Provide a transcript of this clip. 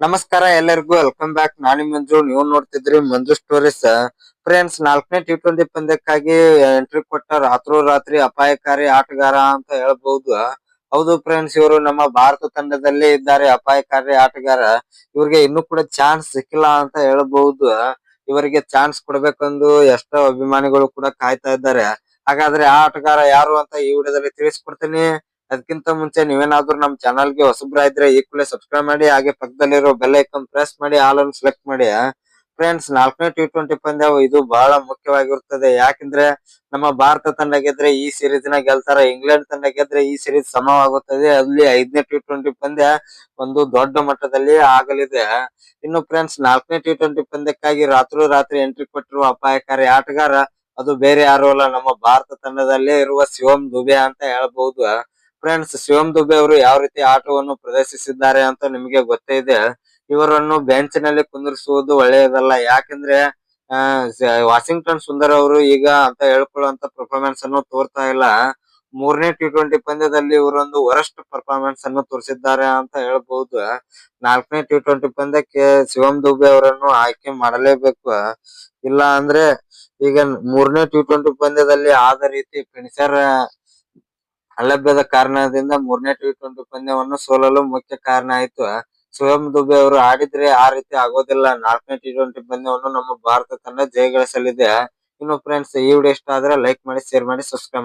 ನಮಸ್ಕಾರ ಎಲ್ಲರಿಗೂ welcome back ನಾನು ಮಂಜು, ನೀವು ನೋಡ್ತಿದ್ರಿ ಮಂಜು ಸ್ಟೋರೀಸ್ ಫ್ರೆಂಡ್ಸ್ ನಾಲ್ಕನೇ ಟಿ ಟ್ವೆಂಟಿ ಪಂದ್ಯಕ್ಕಾಗಿ ಎಂಟ್ರಿ ಕೊಟ್ಟ ರಾತ್ರೋ ರಾತ್ರಿ ಅಪಾಯಕಾರಿ ಆಟಗಾರ ಅಂತ ಹೇಳ್ಬಹುದು ಹೌದು ಫ್ರೆಂಡ್ಸ್ ಇವರು ನಮ್ಮ ಭಾರತ ತಂಡದಲ್ಲಿ ಇದ್ದಾರೆ, ಅಪಾಯಕಾರಿ ಆಟಗಾರ. ಇವರಿಗೆ ಇನ್ನು ಕೂಡ ಚಾನ್ಸ್ ಸಿಕ್ಕಿಲ್ಲ ಅಂತ ಹೇಳ್ಬಹುದು ಇವರಿಗೆ ಚಾನ್ಸ್ ಕೊಡ್ಬೇಕೆಂದು ಎಷ್ಟೋ ಅಭಿಮಾನಿಗಳು ಕೂಡ ಕಾಯ್ತಾ ಇದ್ದಾರೆ. ಹಾಗಾದ್ರೆ ಆ ಆಟಗಾರ ಯಾರು ಅಂತ ಈ ವಿಡಿಯೋದಲ್ಲಿ ತಿಳಿಸ್ಕೊಡ್ತೀನಿ. ಅದಕ್ಕಿಂತ ಮುಂಚೆ ನೀವೇನಾದ್ರೂ ನಮ್ಮ ಚಾನಲ್ಗೆ ಇದ್ರೆ ಈ ಕೂಡಲೇ ಸಬ್ಸ್ಕ್ರೈಬ್ ಮಾಡಿ, ಹಾಗೆ ಪಕ್ಕದಲ್ಲಿರೋ ಬೆಲ್ ಐಕನ್ ಪ್ರೆಸ್ ಮಾಡಿ ಆಲ್ ಅನ್ನು ಸೆಲೆಕ್ಟ್ ಮಾಡಿ ಫ್ರೆಂಡ್ಸ್ ನಾಲ್ಕನೇ ಟಿ ಟ್ವೆಂಟಿ ಪಂದ್ಯ ಇದು ಬಹಳ ಮುಖ್ಯವಾಗಿರುತ್ತದೆ. ಯಾಕಂದ್ರೆ ನಮ್ಮ ಭಾರತ ತಂಡ ಗೆದ್ರೆ ಈ ಸೀರೀಸ್ನ ಗೆಲ್ತಾರ ಇಂಗ್ಲೆಂಡ್ ತಂಡ ಗೆದ್ರೆ ಈ ಸೀರೀಸ್ ಸಮವಾಗುತ್ತದೆ. ಅಲ್ಲಿ ಐದನೇ ಟಿ ಟ್ವೆಂಟಿ ಪಂದ್ಯ ಒಂದು ದೊಡ್ಡ ಮಟ್ಟದಲ್ಲಿ ಆಗಲಿದೆ. ಇನ್ನು ಫ್ರೆಂಡ್ಸ್ ನಾಲ್ಕನೇ ಟಿ ಟ್ವೆಂಟಿ ಪಂದ್ಯಕ್ಕಾಗಿ ರಾತ್ರಿ ರಾತ್ರಿ ಎಂಟ್ರಿ ಕೊಟ್ಟಿರುವ ಅಪಾಯಕಾರಿ ಆಟಗಾರ, ಅದು ಬೇರೆ ಯಾರು ಅಲ್ಲ, ನಮ್ಮ ಭಾರತ ತಂಡದಲ್ಲೇ ಇರುವ ಶಿವಂ ದುಬೆ ಅಂತ ಹೇಳ್ಬಹುದು ಫ್ರೆಂಡ್ಸ್ ಶಿವಂ ದುಬೆ ಅವರು ಯಾವ ರೀತಿ ಆಟವನ್ನು ಪ್ರದರ್ಶಿಸಿದ್ದಾರೆ ಅಂತ ನಿಮಗೆ ಗೊತ್ತೇ ಇದೆ. ಇವರನ್ನು ಬೆಂಚ್ನಲ್ಲಿ ಕುಂದಿರಿಸುವುದು ಒಳ್ಳೆಯದಲ್ಲ. ಯಾಕಂದ್ರೆ, ಆ ವಾಷಿಂಗ್ಟನ್ ಸುಂದರ್ ಅವರು ಈಗ ಅಂತ ಹೇಳ್ಕೊಳ್ಳುವಂತ ಪರ್ಫಾರ್ಮೆನ್ಸ್ ಅನ್ನು ತೋರ್ತಾ ಇಲ್ಲ. ಮೂರನೇ ಟಿ ಟ್ವೆಂಟಿ ಪಂದ್ಯದಲ್ಲಿ ಇವರೊಂದು ವರಸ್ಟ್ ಪರ್ಫಾರ್ಮೆನ್ಸ್ ಅನ್ನು ತೋರಿಸಿದ್ದಾರೆ ಅಂತ ಹೇಳ್ಬಹುದು ನಾಲ್ಕನೇ ಟಿ ಟ್ವೆಂಟಿ ಪಂದ್ಯಕ್ಕೆ ಶಿವಂ ದುಬೆ ಅವರನ್ನು ಆಯ್ಕೆ ಮಾಡಲೇಬೇಕು. ಇಲ್ಲ ಅಂದ್ರೆ, ಈಗ ಮೂರನೇ ಟಿ ಟ್ವೆಂಟಿ ಪಂದ್ಯದಲ್ಲಿ ಆದ ರೀತಿ ಫಿನಿಶರ್ ಅಲಭ್ಯದ ಕಾರಣದಿಂದ ಮೂರನೇ ಟಿ ಟ್ವೆಂಟಿ ಪಂದ್ಯವನ್ನು ಸೋಲಲು ಮುಖ್ಯ ಕಾರಣ ಆಯಿತು. ಸ್ವಯಂ ದುಬೆ ಅವರು ಆಡಿದ್ರೆ ಆ ರೀತಿ ಆಗೋದಿಲ್ಲ. ನಾಲ್ಕನೇ ಟಿ ಟ್ವೆಂಟಿ ಪಂದ್ಯವನ್ನು ನಮ್ಮ ಭಾರತ ತಂಡ ಜಯಗಳಿಸಲಿದೆ. ಇನ್ನು ಫ್ರೆಂಡ್ಸ್ ಈ ವಿಡಿಯೋ ಇಷ್ಟ ಆದ್ರೆ ಲೈಕ್ ಮಾಡಿ ಶೇರ್ ಮಾಡಿ ಸಬ್ಸ್ಕ್ರೈಬ್